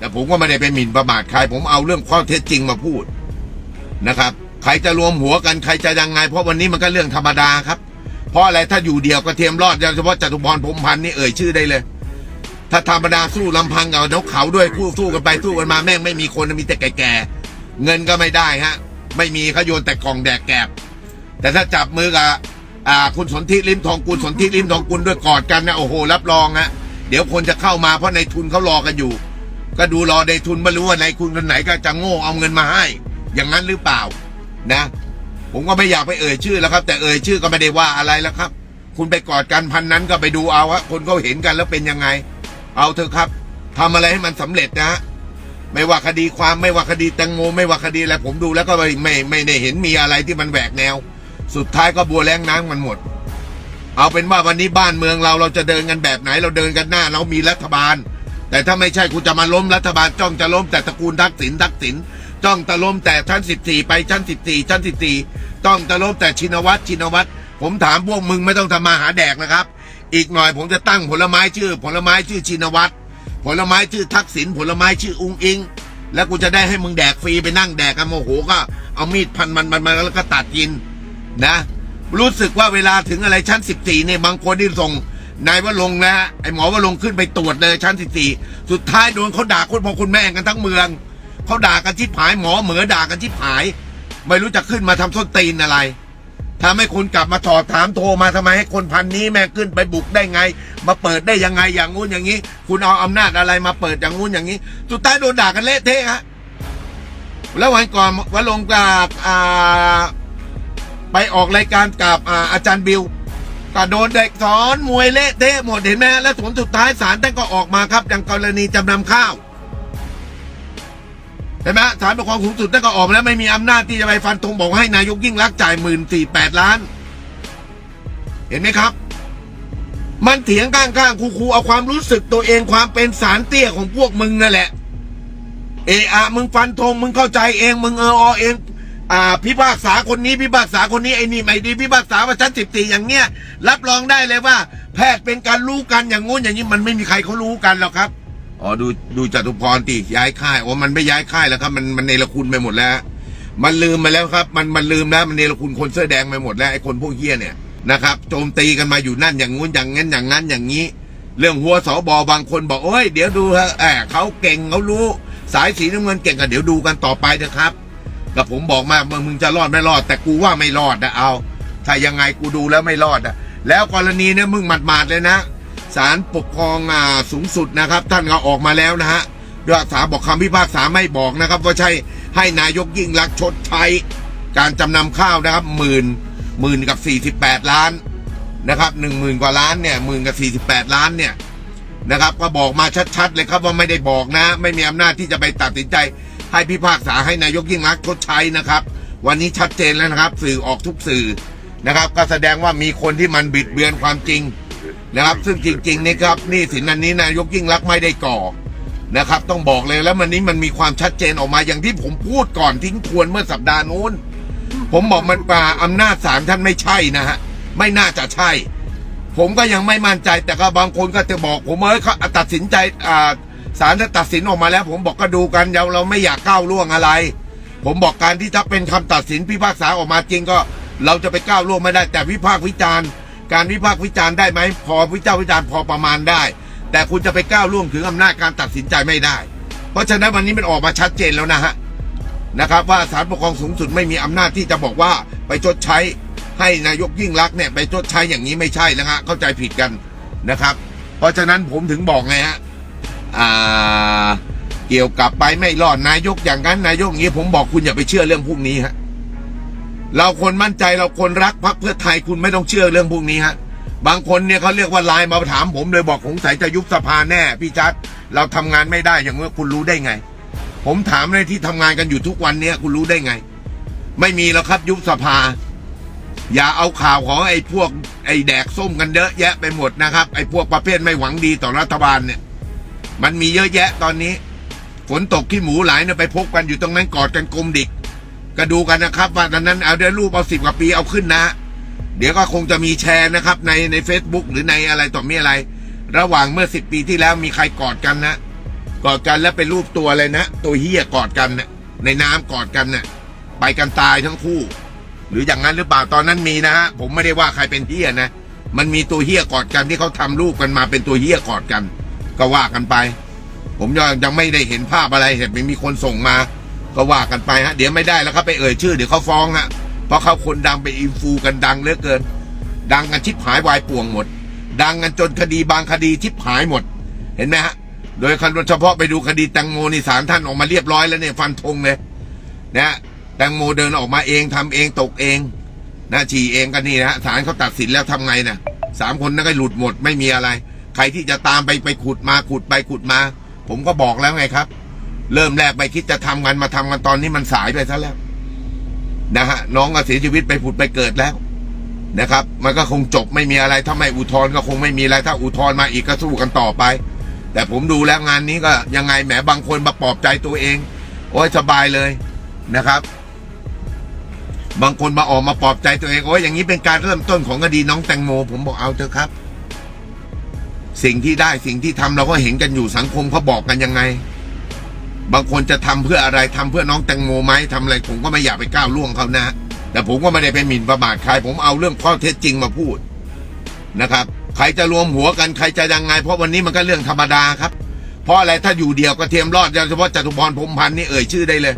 แต่ผมก็ไม่ได้ไปหมิ่นประมาทใคร ผมเอาเรื่องข้อเท็จจริงมาพูดนะครับ ใครจะรวมหัวกันใครจะยังไง เพราะวันนี้มันก็เรื่องธรรมดาครับ เพราะอะไรถ้าอยู่เดียวกระเทียมรอดโดยเฉพาะจตุพรพรมพันธ์นี่เอ่ยชื่อได้เลย ถ้าธรรมดาสู้ลำพังกับนกเขาด้วยคู่สู้กันไปสู้กันมาแม่งไม่มีคนมีแต่แก่ๆเงินก็ไม่ได้ฮะ ไม่มีเขาโยนแต่กล่องแดกแกบแต่ถ้าจับมือกับอ่าคุณสนธิริมทองกุลสนธิริมทองกุลด้วยกอดกันนะโอ้โหรับรองฮะเดี๋ยวคนจะเข้ามาเพราะในทุนเขารอกันอยู่ ก็ดูรอในทุนไม่รู้ว่าในคุณคนไหนก็จะโง่เอาเงินมาให้ อย่างนั้นหรือเปล่านะ ผมก็ไม่อยากไปเอ่ยชื่อแล้วครับ แต่เอ่ยชื่อก็ไม่ได้ว่าอะไรแล้วครับ คุณไปกอดกันพันนั้นก็ไปดูเอาฮะคนเขาเห็นกันแล้วเป็นยังไง เอาเถอะครับทำอะไรให้มันสำเร็จนะฮะไม่ว่าคดีความไม่ว่าคดีแตงโมไม่ว่าคดีอะไรผมดูแล้วก็ไม่ไม่ไม่ได้เห็นมีอะไรที่มันแหวกแนว สุดท้ายก็บัวแรงน้ำมันหมด เอาเป็นว่าวันนี้บ้านเมืองเราเราจะเดินกันแบบไหนเราเดินกันหน้า เรามีรัฐบาล แต่ถ้าไม่ใช่คุณจะมาล้มรัฐบาลจ้องจะล้มแต่ตระกูลทักษิณทักษิณจ้องจะล้มแต่ชั้นสิบสี่ไปชั้นสิบสี่ชั้นสิบสี่จ้องจะล้มแต่ชินวัตรชินวัตรผมถามพวกมึงไม่ต้องทำมาหาแดกนะครับ อีกหน่อยผมจะตั้งผลไม้ชื่อ ผลไม้ชื่อชินวัตรผลไม้ชื่อทักษิณผลไม้ชื่ออุงอิง แล้วกูจะได้ให้มึงแดกฟรีไปนั่งแดกกันโมโหก็เอามีดพันมันมันมันแล้วก็ตัดกินนะ รู้สึกว่าเวลาถึงอะไรชั้นสิบสี่เนี่ยบางคนที่ส่ง นายวลงนะฮะไอหมอวลงขึ้นไปตรวจเลยชั้นสิบสี่สุดท้ายโดนเขาด่าคนพอคุณแม่งกันทั้งเมืองเขาด่ากันชิบหายหมอเหมือด่ากันชิบหาย ไม่รู้จะขึ้นมาทำส้นตีนอะไรทำให้คุณกลับมาถอดถามโทรมาทำไมให้คนพันนี้แม่งขึ้นไปบุกได้ไง มาเปิดได้ยังไงอย่างงู้นอย่างนี้ คุณเอาอำนาจอะไรมาเปิดอย่างงู้นอย่างนี้ สุดท้ายโดนด่ากันเละเทะฮะแล้ววันก่อนวลงกับอ่าไปออกรายการกับอาอาจารย์บิว ก็โดนเด็กสอนมวยเละเทะหมดเห็นไหมฮะแล้วผลสุดท้ายศาลท่านก็ออกมาครับอย่างกรณีจำนำข้าวเห็นไหมศาลปกครองสูงสุดท่านก็ออกมาแล้วไม่มีอำนาจที่จะไปฟันธงบอกให้นายกยิ่งรักจ่ายหมื่นสี่แปดล้าน เห็นไหมครับ มันเถียงข้างๆคูๆเอาความรู้สึกตัวเองความเป็นสารเตี้ยของพวกมึงนั่นแหละเออะมึงฟันธงมึงเข้าใจเองมึงเอออเอง อ่าพิพากษาคนนี้พิพากษาคนนี้ไอ้นี่ไม่ดีพิพากษาว่าชั้นสิบสี่อย่างเงี้ยรับรองได้เลยว่า แพทย์เป็นการรู้กันอย่างงู้นอย่างนี้มันไม่มีใครเขารู้กันหรอกครับอ๋อดูดูจตุพรตีย้ายค่ายโอ้มันไม่ย้ายค่ายแล้วครับมันมันเนรคุณไปหมดแล้ว มันลืมไปแล้วครับ มันมันลืมแล้วมันเนรคุณคนเสื้อแดงไปหมดแล้วไอ้คนพวกเฮี้ยเนี่ยนะครับโจมตีกันมาอยู่นั่นอย่างงู้นอย่างงั้นอย่างนั้นอย่างนี้ เรื่องหัวสอบอบางคนบอกโอ้ยเดี๋ยวดูฮะแอบเขาเก่งเขารู้ สายสีน้ำเงินเก่งกันเดี๋ยวดูกันต่อไปเถอะครับ กับผมบอกมามึงมึงจะรอดไม่รอด แต่กูว่าไม่รอดนะเอา ถ้ายังไงกูดูแล้วไม่รอดอะแล้วกรณีเนี่ยมึงหมาดๆเลยนะศาลปกครองอ่าสูงสุดนะครับ ท่านก็ออกมาแล้วนะฮะด้วยสาบอกคำพิพากษาไม่บอกนะครับ ว่าใช่ให้นายกยิ่งรักชดใช้การจำนำข้าวนะครับหมื่นหมื่นกับสี่สิบแปดล้านนะครับหนึ่งหมื่นกว่าล้านเนี่ยหมื่นกับสี่สิบแปดล้านเนี่ยนะครับก็บอกมาชัดๆเลยครับว่าไม่ได้บอกนะ ไม่มีอำนาจที่จะไปตัดสินใจ ให้พิพากษาให้นายกยิ่งรักษณ์ชดใช้นะครับ วันนี้ชัดเจนแล้วนะครับ สื่อออกทุกสื่อนะครับ ก็แสดงว่ามีคนที่มันบิดเบือนความจริงนะครับ ซึ่งจริงๆนี่ครับนี่สินอันนี้นายกยิ่งรักษณ์ไม่ได้ก่อนะครับ ต้องบอกเลยแล้ววันนี้มันมีความชัดเจนออกมาอย่างที่ผมพูดก่อนทิ้งทวนเมื่อสัปดาห์นู้น ผมบอกมันป่าอำนาจศาลท่านไม่ใช่นะฮะไม่น่าจะใช่ ผมก็ยังไม่มั่นใจแต่ก็บางคนก็จะบอก ผมเอ้ยเขาตัดสินใจอ่า ศาลถ้าตัดสินออกมาแล้ว ผมบอกก็ดูกันเราเราไม่อยากก้าวล่วงอะไร ผมบอกการที่ถ้าเป็นคำตัดสินพิพากษาออกมาจริงก็ เราจะไปก้าวล่วงไม่ได้ แต่วิพากษ์วิจารณ์ การวิพากษ์วิจารณ์ได้ไหมพอวิจารณ์วิจารณ์พอประมาณได้ แต่คุณจะไปก้าวล่วงถึงอำนาจการตัดสินใจไม่ได้ เพราะฉะนั้นวันนี้มันออกมาชัดเจนแล้วนะฮะนะครับว่าศาลปกครองสูงสุดไม่มีอำนาจที่จะบอกว่าไปชดใช้ให้นายกยิ่งรักเนี่ยไปชดใช้อย่างนี้ไม่ใช่แล้วฮะเข้าใจผิดกันนะครับ เพราะฉะนั้นผมถึงบอกไงฮะ อ่าเกี่ยวกับไปไม่รอดนายกอย่างนั้นนายกอย่างนี้ผมบอกคุณอย่าไปเชื่อเรื่องพวกนี้ฮะเราคนมั่นใจเราคนรักพรรคเพื่อไทยคุณไม่ต้องเชื่อเรื่องพวกนี้ฮะบางคนเนี่ยเขาเรียกว่าไลน์มาถามผมเลยบอกสงสัยจะยุบสภาแน่พี่จัดเราทำงานไม่ได้อย่างนี้คุณรู้ได้ไง ผมถามเลยที่ทำงานกันอยู่ทุกวันเนี้ยคุณรู้ได้ไง ไม่มีแล้วครับยุบสภา อย่าเอาข่าวของไอ้พวกไอ้แดกส้มกันเยอะแยะไปหมดนะครับไอ้พวกประเภทไม่หวังดีต่อรัฐบาลเนี่ย มันมีเยอะแยะตอนนี้ฝนตกขี้หมูหลายเนี่ยไปพบกันอยู่ตรงนั้นกอดกันกลมดิกก็ดูกันนะครับ ว่าตอนนั้นเอาเดี๋ยวรูปเอาสิบกว่าปีเอาขึ้นนะ เดี๋ยวก็คงจะมีแชร์นะครับ ในใน Facebook หรือในอะไรต่อมีอะไร ระหว่างเมื่อสิบปีที่แล้วมีใครกอดกันนะกอดกันแล้วเป็นรูปตัวอะไรนะ ตัวเฮียกอดกันน่ะในน้ำกอดกันน่ะไปกันตายทั้งคู่ หรืออย่างนั้นหรือเปล่าตอนนั้นมีนะฮะผมไม่ได้ว่าใครเป็นเฮียนะ มันมีตัวเฮียกอดกันที่เขาทำรูปกันมาเป็นตัวเฮียกอดกัน ก็ว่ากันไป ผมยังยังไม่ได้เห็นภาพอะไรเห็นไม่มีคนส่งมา ก็ว่ากันไปฮะ เดี๋ยวไม่ได้แล้วครับไปเอ่ยชื่อเดี๋ยวเขาฟ้องฮะเพราะเขาคนดังไปอินฟูกันดังเหลือเกิน ดังกันชิบหายวายป่วงหมด ดังกันจนคดีบางคดีชิบหายหมด เห็นไหมฮะโดยคันเฉพาะไปดูคดีแตงโมนี่ศาลท่านออกมาเรียบร้อยแล้วเนี่ยฟันธงเลยนะแตงโมเดินออกมาเองทำเองตกเองนะฉี่เองก็นี่นะฮะศาลเขาตัดสินแล้วทำไงนะสามคนนั้นก็หลุดหมดไม่มีอะไร รที่จะตามไปไปขุดมาขุดไปขุดมา ผมก็บอกแล้วไงครับ เริ่มแรกไปคิดจะทำกันมาทำกันตอนนี้มันสายไปซะแล้วนะฮะน้องก็เสียชีวิตไปผุดไปเกิดแล้วนะครับ มันก็คงจบไม่มีอะไรถ้าไม่อุทธรณ์ก็คงไม่มีอะไรถ้าอุทธรณ์มาอีกก็สู้กันต่อไป แต่ผมดูแล้วงานนี้ก็ยังไงแหมบางคนมาปลอบใจตัวเอง โอ้ยสบายเลยนะครับ บางคนมาออกมาปลอบใจตัวเองโอ้ยอย่างนี้เป็นการเริ่มต้นของคดีน้องแตงโม ผมบอกเอาเถอะครับ สิ่งที่ได้สิ่งที่ทำเราก็เห็นกันอยู่สังคมเขาบอกกันยังไง บางคนจะทำเพื่ออะไรทำเพื่อน้องแตงโมไหมทำอะไรผมก็ไม่อยากไปก้าวล่วงเขานะ แต่ผมก็ไม่ได้ไปหมิ่นประมาทใคร ผมเอาเรื่องข้อเท็จจริงมาพูดนะครับ ใครจะรวมหัวกันใครจะยังไง เพราะวันนี้มันก็เรื่องธรรมดาครับ เพราะอะไรถ้าอยู่เดียวก็เทียมรอดโดยเฉพาะจตุพรพรมพันธ์นี่เอ่ยชื่อได้เลย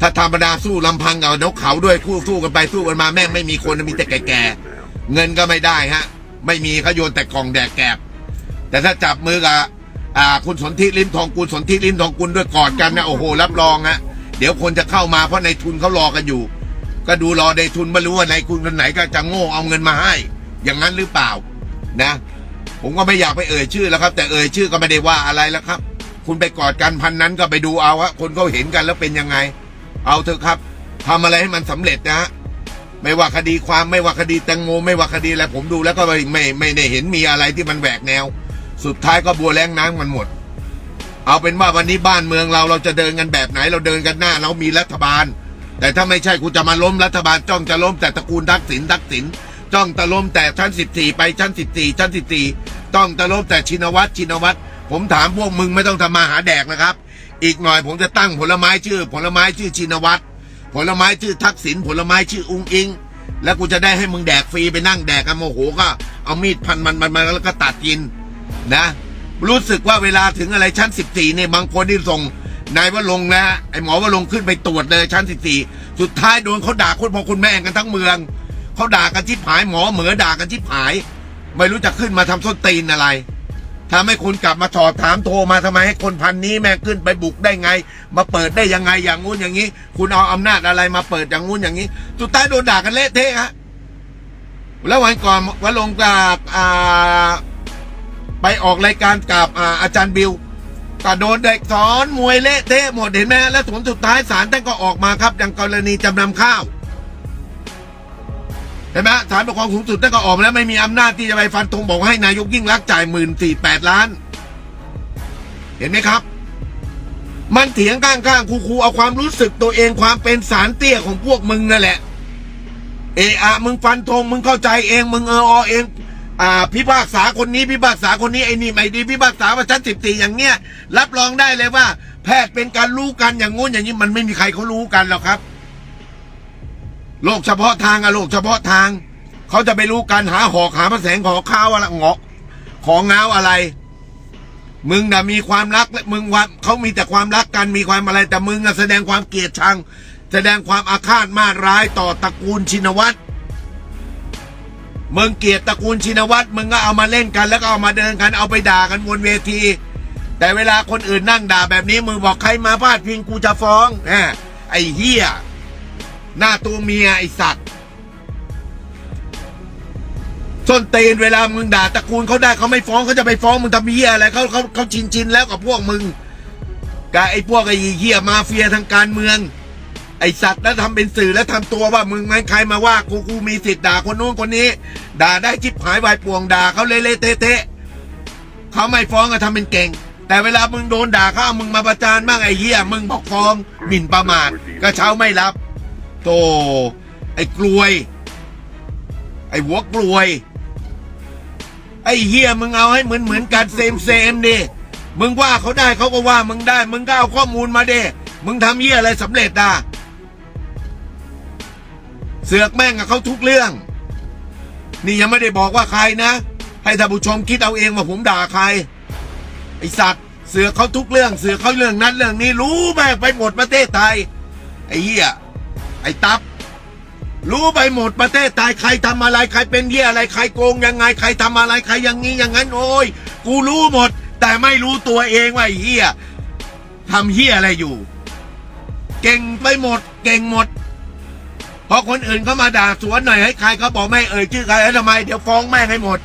ถ้าธรรมดาสู้ลำพังกับนกเขาด้วยคู่สู้กันไปสู้กันมาแม่งไม่มีคนมีแต่แก่ๆเงินก็ไม่ได้ฮะ ไม่มีเขาโยนแต่กล่องแดกแกบ แต่ถ้าจับมือกับอ่าคุณสนธิริมทองกุลสนธิริมทองกุลด้วยกอดกันนะโอ้โหรับรองฮะเดี๋ยวคนจะเข้ามาเพราะในทุนเขารอกันอยู่ ก็ดูรอในทุนไม่รู้ว่าในคุณคนไหนก็จะโง่เอาเงินมาให้ อย่างนั้นหรือเปล่านะ ผมก็ไม่อยากไปเอ่ยชื่อแล้วครับ แต่เอ่ยชื่อก็ไม่ได้ว่าอะไรแล้วครับ คุณไปกอดกันพันนั้นก็ไปดูเอาฮะคนเขาเห็นกันแล้วเป็นยังไง เอาเถอะครับทำอะไรให้มันสำเร็จนะฮะไม่ว่าคดีความไม่ว่าคดีแตงโมไม่ว่าคดีอะไรผมดูแล้วก็ไม่ไม่ไม่ได้เห็นมีอะไรที่มันแหวกแนว สุดท้ายก็บัวแรงน้ำมันหมด เอาเป็นว่าวันนี้บ้านเมืองเราเราจะเดินกันแบบไหน เราเดินกันหน้า เรามีรัฐบาล แต่ถ้าไม่ใช่คุณจะมาล้มรัฐบาลจ้องจะล้มแต่ตระกูลทักษิณทักษิณจ้องจะล้มแต่ชั้นสิบสี่ไปชั้นสิบสี่ชั้นสิบสี่จ้องจะล้มแต่ชินวัตรชินวัตรผมถามพวกมึงไม่ต้องทำมาหาแดกนะครับ อีกหน่อยผมจะตั้งผลไม้ชื่อ ผลไม้ชื่อชินวัตรผลไม้ชื่อทักษิณผลไม้ชื่ออุ้งอิง แล้วกูจะได้ให้มึงแดกฟรีไปนั่งแดกกันโมโหก็เอามีดพันมันมันมันแล้วก็ตัดกิน นะ รู้สึกว่าเวลาถึงอะไรชั้น 14เนี่ยบางคนที่ส่งนายว่าลงนะไอหมอว่าลงขึ้นไปตรวจเลยชั้น 14 สุดท้ายโดนเขาด่าคนพอคุณแม่กันทั้งเมืองเขาด่ากันชิบหายหมอเหมือด่ากันชิบหาย ไม่รู้จะขึ้นมาทำส้นตีนอะไรทำให้คุณกลับมาถอดถามโทรมาทำไมให้คนพันนี้แม่งขึ้นไปบุกได้ไง มาเปิดได้ยังไงอย่างงู้นอย่างนี้ คุณเอาอำนาจอะไรมาเปิดอย่างงู้นอย่างนี้ สุดท้ายโดนด่ากันเละเทะฮะแล้ววันก่อนวันลงกับอ่า ไปออกรายการกับอาอาจารย์บิวก็โดนเด็กสอนมวยเละเทะหมดเห็นไหมแล้วผลสุดท้ายศาลท่านก็ออกมาครับอย่างกรณีจำนำข้าวเห็นไหมศาลปกครองสูงสุดท่านก็ออกแล้วไม่มีอำนาจที่จะไปฟันธงบอกให้นายกยิ่งรักจ่ายหมื่นสี่แปดล้าน เห็นไหมครับ มันเถียงข้างๆคูๆเอาความรู้สึกตัวเองความเป็นสารเตี้ยของพวกมึงนั่นแหละเอะอะมึงฟันธงมึงเข้าใจเองมึงเอออเอง อ่าพิพากษาคนนี้พิพากษาคนนี้ไอ้นี่ไม่ดีพิพากษาว่าชั้นสิบสี่อย่างเงี้ยรับรองได้เลยว่า แพทย์เป็นการรู้กันอย่างงู้นอย่างนี้มันไม่มีใครเขารู้กันหรอกครับโรคเฉพาะทางอะโรคเฉพาะทาง เขาจะไปรู้กันหาหอกหาพระแสงขอข้าวอะไรเงาะของเงาอะไร มึงน่ะมีความรักและมึงว่าเขามีแต่ความรักกันมีความอะไรแต่มึงน่ะแสดงความเกลียดชัง แสดงความอาฆาตมาร้ายต่อตระกูลชินวัตร มึงเกลียดตระกูลชินวัตรมึงก็เอามาเล่นกันแล้วก็เอามาเดินกันเอาไปด่ากันบนเวที แต่เวลาคนอื่นนั่งด่าแบบนี้มึงบอกใครมาพาดพิงกูจะฟ้องแหมไอ้เหี้ยหน้าตัวเมียไอ้สัตว์ส้นตีนเวลามึงด่าตระกูลเขาได้เขาไม่ฟ้องเขาจะไปฟ้องมึงทำเหี้ยอะไรเขาเขาเขาชินชินแล้วกับพวกมึงกับไอ้พวกไอ้เหี้ยมาเฟียทางการเมือง ไอสัตว์แล้วทำเป็นสื่อแล้วทำตัวว่ามึงงั้นใครมาว่ากูกูมีสิทธิ์ด่าคนนู้นคนนี้ ด่าได้จิบหายวายป่วงด่าเขาเละๆเทะๆเขาไม่ฟ้องก็ทำเป็นเก่ง แต่เวลามึงโดนด่าเขาเอามึงมาประจานบ้างไอ้เหี้ยมึงบอกฟ้องหมิ่นประมาทกระเช้าไม่รับโตไอ้กลวย ไอ้หัวกลวย ไอ้เหี้ยมึงเอาให้เหมือนเหมือนกันเซมเซมดิมึงว่าเขาได้เขาก็ว่ามึงได้ มึงก็เอาข้อมูลมาเด้มึงทำเหี้ยอะไรสำเร็จอะ เสือกแม่งกับเขาทุกเรื่อง นี่ยังไม่ได้บอกว่าใครนะ ให้ท่านผู้ชมคิดเอาเองว่าผมด่าใคร ไอสัตว์เสือกเขาทุกเรื่อง เสือกเขาเรื่องนั้นเรื่องนี้รู้แม่งไปหมดประเทศไทย ไอ้เหี้ยไอ้ตับรู้ไปหมดประเทศไทยใครทำอะไรใครเป็นเหี้ยอะไรใครโกงยังไงใครทำอะไรใครอย่างนี้อย่างนั้นโอ้ยกูรู้หมด แต่ไม่รู้ตัวเองว่าไอเหี้ยทำเหี้ยอะไรอยู่ เก่งไปหมด เก่งหมด พอคนอื่นเขามาด่าสวนหน่อยให้ใครเขาบอกไม่เอ่ยชื่อใครแล้วทำไมเดี๋ยวฟ้องแม่งให้หมด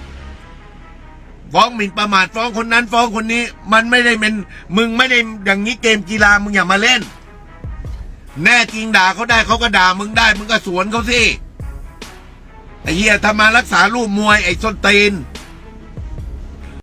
ฟ้องหมิ่นประมาทฟ้องคนนั้นฟ้องคนนี้ มันไม่ได้เป็นมึงไม่ได้อย่างนี้เกมกีฬามึงอย่ามาเล่น แน่จริงด่าเขาได้เขาก็ด่ามึงได้ มึงก็สวนเขาสิไอ้เหี้ยทำมารักษารูปมวยไอ้ส้นตีน